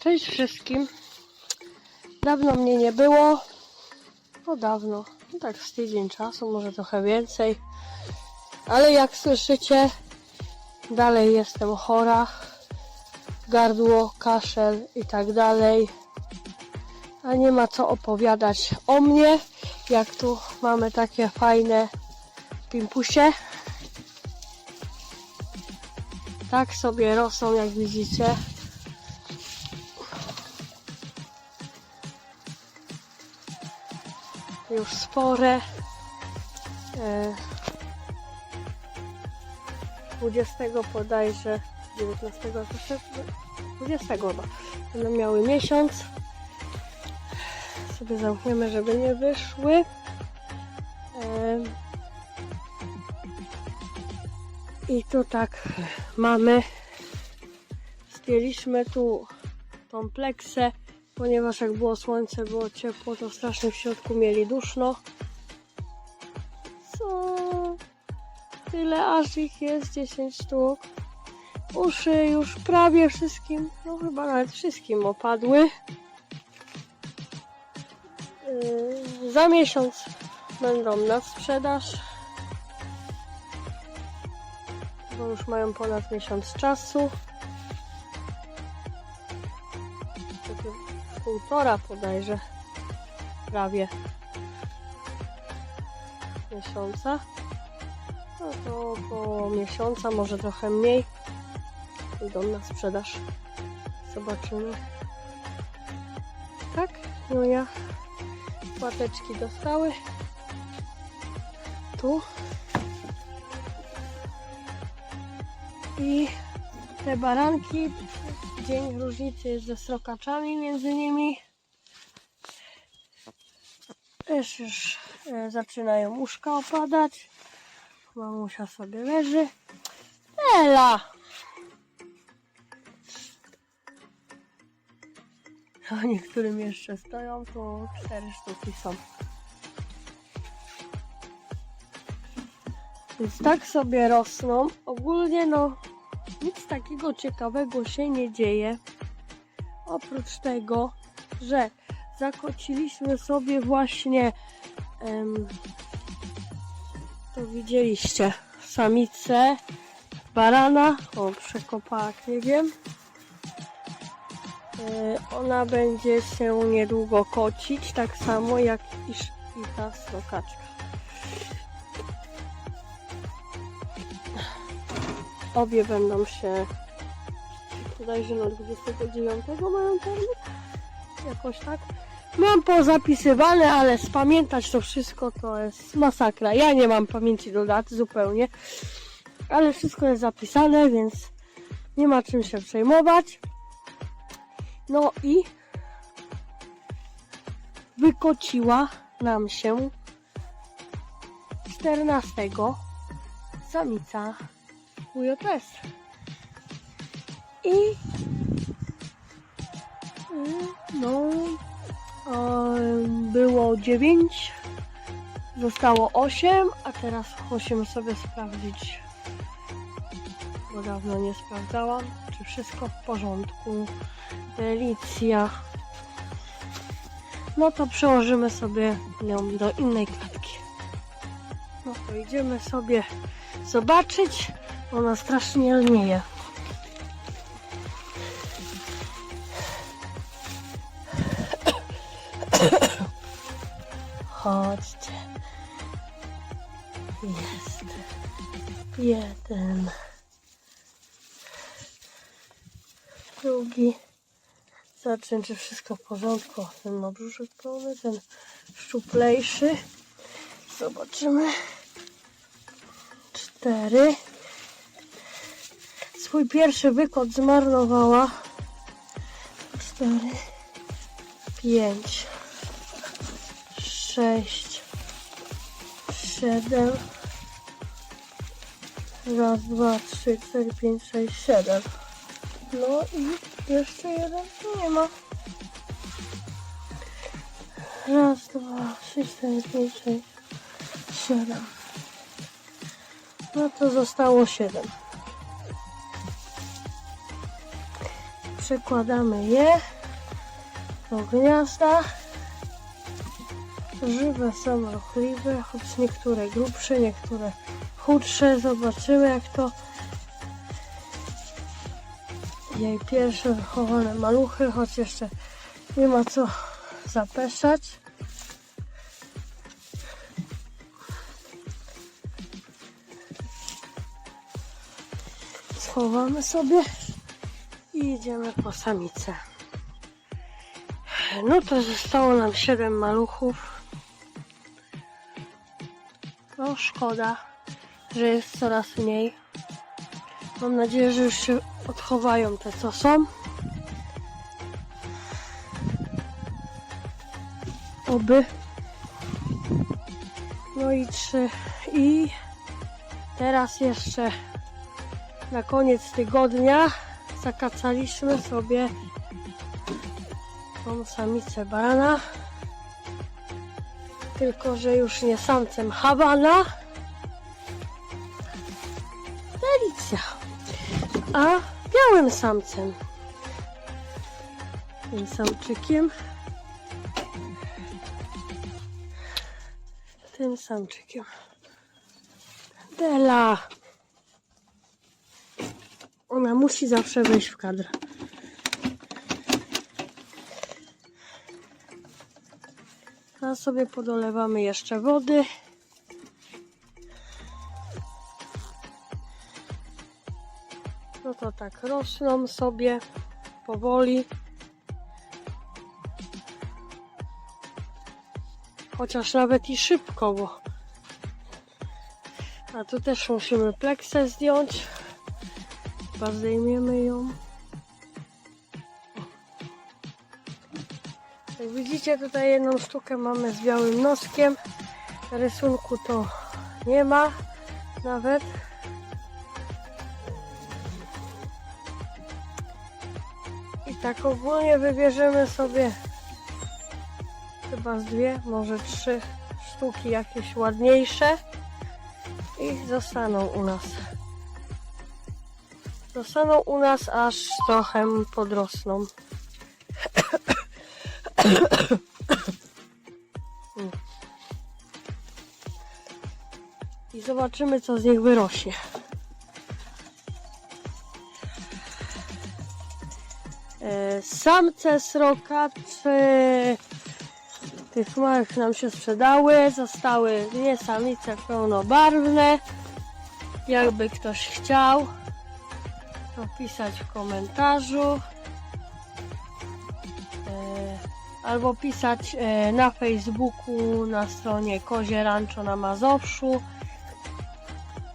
Cześć wszystkim. Dawno mnie nie było. No dawno. No tak z tydzień czasu, może trochę więcej. Ale jak słyszycie, dalej jestem chora. Gardło, kaszel i tak dalej. A nie ma co opowiadać o mnie, jak tu mamy takie fajne pimpusie. Tak sobie rosną, jak widzicie. Już spore. E, 20 bodajże, 19, proszę, 20 chyba, będą miały miesiąc. Sobie zamkniemy, żeby nie wyszły. E, I tu tak mamy. Zdjęliśmy tu tą pleksę ponieważ jak było słońce, było ciepło, to strasznie w środku mieli duszno. Co? Tyle aż ich jest, 10 sztuk. Uszy już prawie wszystkim, no chyba nawet wszystkim opadły. Yy, za miesiąc będą na sprzedaż. Bo już mają ponad miesiąc czasu. Półtora bodajże prawie miesiąca. No to około miesiąca, może trochę mniej. Idą na sprzedaż. Zobaczymy. Tak, no ja płateczki dostały. Tu. I te baranki dzień różnicy jest ze srokaczami między nimi. Też już e, zaczynają uszka opadać. Mamusia sobie leży. Ela! A niektórym jeszcze stoją, to cztery sztuki są. Więc tak sobie rosną. Ogólnie no nic takiego ciekawego się nie dzieje. Oprócz tego, że zakociliśmy sobie właśnie em, to widzieliście samicę barana, o przekopach nie wiem. E, ona będzie się niedługo kocić, tak samo jak i, i ta srokaczka. Obie będą się bodajże na 29 mają termin. Jakoś tak. Mam pozapisywane, ale spamiętać to wszystko to jest masakra. Ja nie mam pamięci do dat zupełnie. Ale wszystko jest zapisane, więc nie ma czym się przejmować. No i wykociła nam się 14 samica WJS. I no było 9, zostało 8, a teraz musimy sobie sprawdzić, bo dawno nie sprawdzałam, czy wszystko w porządku. Delicja. No to przełożymy sobie ją do innej klatki. No to idziemy sobie zobaczyć. Ona strasznie lnieje. Chodźcie. Jest. Jeden. Drugi. Zobaczymy, czy wszystko w porządku. Ten ma brzuszek pełny, ten szczuplejszy. Zobaczymy. Cztery. Swój pierwszy wykot zmarnowała. Cztery. Pięć. Sześć. Siedem. Raz, dwa, trzy, cztery, pięć, sześć, siedem. No i jeszcze jeden nie ma. Raz, dwa, trzy, cztery, pięć, sześć, siedem. No to zostało siedem. Przekładamy je do gniazda. Żywe są ruchliwe, choć niektóre grubsze, niektóre chudsze. Zobaczymy jak to jej pierwsze wychowane maluchy, choć jeszcze nie ma co zapeszać. Schowamy sobie i idziemy po samicę. No to zostało nam 7 maluchów. No szkoda, że jest coraz mniej. Mam nadzieję, że już się odchowają te co są. Oby. No i trzy. I teraz jeszcze na koniec tygodnia zakacaliśmy sobie tą samicę barana. Tylko, że już nie samcem Hawana. Delicja. A białym samcem. Tym samczykiem. Tym samczykiem. Dela. Ona musi zawsze wejść w kadr. Teraz sobie podolewamy jeszcze wody. No to tak rosną sobie powoli. Chociaż nawet i szybko, bo a tu też musimy pleksę zdjąć. Chyba zdejmiemy ją. Jak widzicie tutaj jedną sztukę mamy z białym noskiem. Rysunku to nie ma nawet. I tak ogólnie wybierzemy sobie chyba z dwie, może trzy sztuki jakieś ładniejsze i zostaną u nas. Zostaną u nas aż trochę podrosną. I zobaczymy, co z nich wyrośnie. E, Samce srokaczy tych małych nam się sprzedały. Zostały dwie samice pełnobarwne. Jakby ktoś chciał, pisać w komentarzu. E, albo pisać e, na Facebooku na stronie Kozie Rancho na Mazowszu.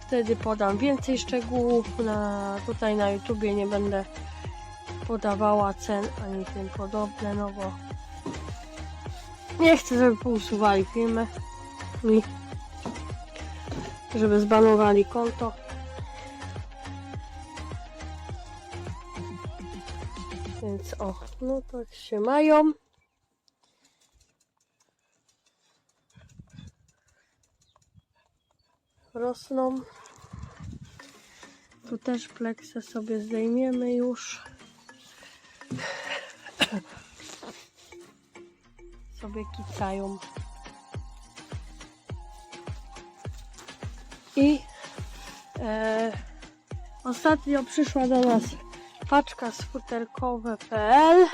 Wtedy podam więcej szczegółów. Na, tutaj na YouTubie nie będę podawała cen ani tym podobne, no bo nie chcę, żeby pousuwali filmy żeby zbanowali konto. Więc o, no tak się mają. Rosną. Tu też pleksę sobie zdejmiemy już. Sobie kicają. I e, ostatnio przyszła do nas paczka z futerkowe.pl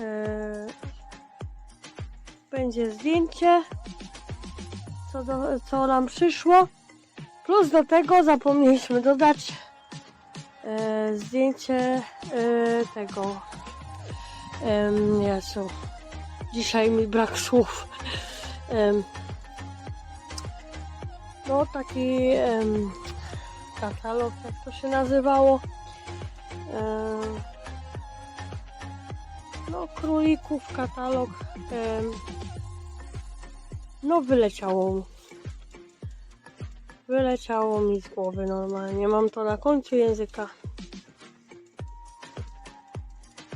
e, Będzie zdjęcie co, do, co nam przyszło. Plus do tego zapomnieliśmy dodać e, zdjęcie e, tego. Jezu, dzisiaj mi brak słów. No taki katalog, jak to się nazywało. Em, no królików katalog. Em, no wyleciało mi. Wyleciało mi z głowy normalnie. Mam to na końcu języka.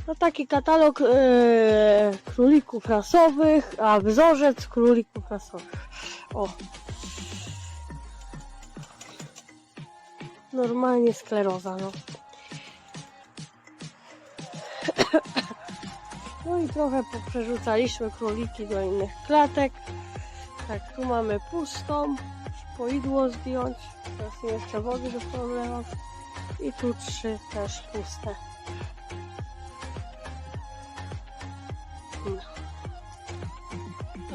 No taki katalog e, królików rasowych, a wzorzec królików rasowych. O. Normalnie skleroza, no. No i trochę poprzerzucaliśmy króliki do innych klatek. Tak, tu mamy pustą. Poidło zdjąć. Teraz im jeszcze wody do problemów. I tu trzy też puste. No.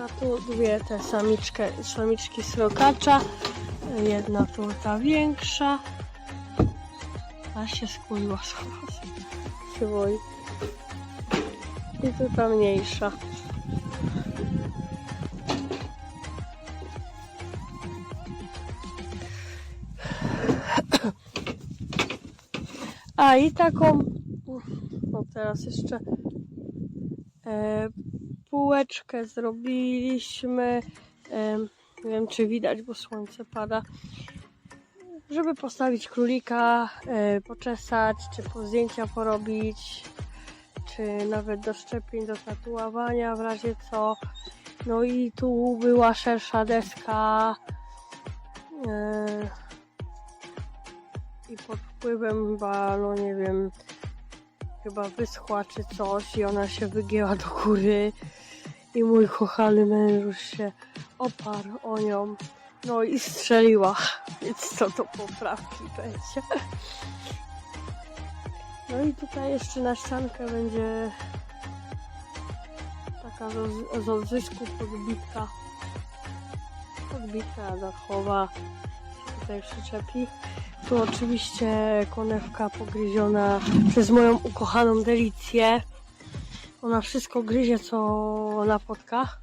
A tu dwie te samiczkę, samiczki srokacza. Jedna tu ta większa. A się skuliła schować. Się. I tu ta mniejsza. A i taką, no teraz jeszcze e, półeczkę zrobiliśmy. E, nie wiem czy widać, bo słońce pada. Żeby postawić królika, e, poczesać, czy po zdjęcia porobić, czy nawet do szczepień, do tatuowania w razie co. No i tu była szersza deska. E, I pod wpływem chyba, no nie wiem, chyba wyschła czy coś i ona się wygięła do góry. I mój kochany mężuś się oparł o nią. No i strzeliła, więc co do poprawki będzie. No i tutaj jeszcze na ściankę będzie taka z, z odzysku podbitka. Podbitka dachowa się tutaj przyczepi. Tu oczywiście konewka pogryziona przez moją ukochaną delicję. Ona wszystko gryzie, co napotka.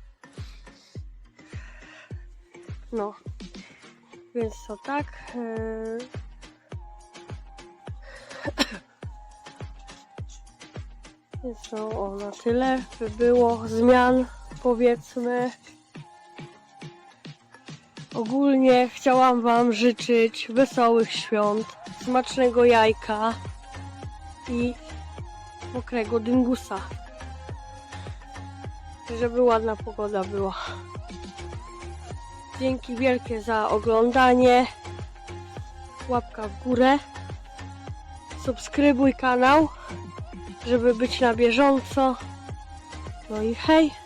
No. Więc to tak. Yy... Więc to o, na tyle by było zmian, powiedzmy. Ogólnie chciałam Wam życzyć wesołych świąt, smacznego jajka i mokrego dyngusa. Żeby ładna pogoda była. Dzięki wielkie za oglądanie. Łapka w górę. Subskrybuj kanał, żeby być na bieżąco. No i hej!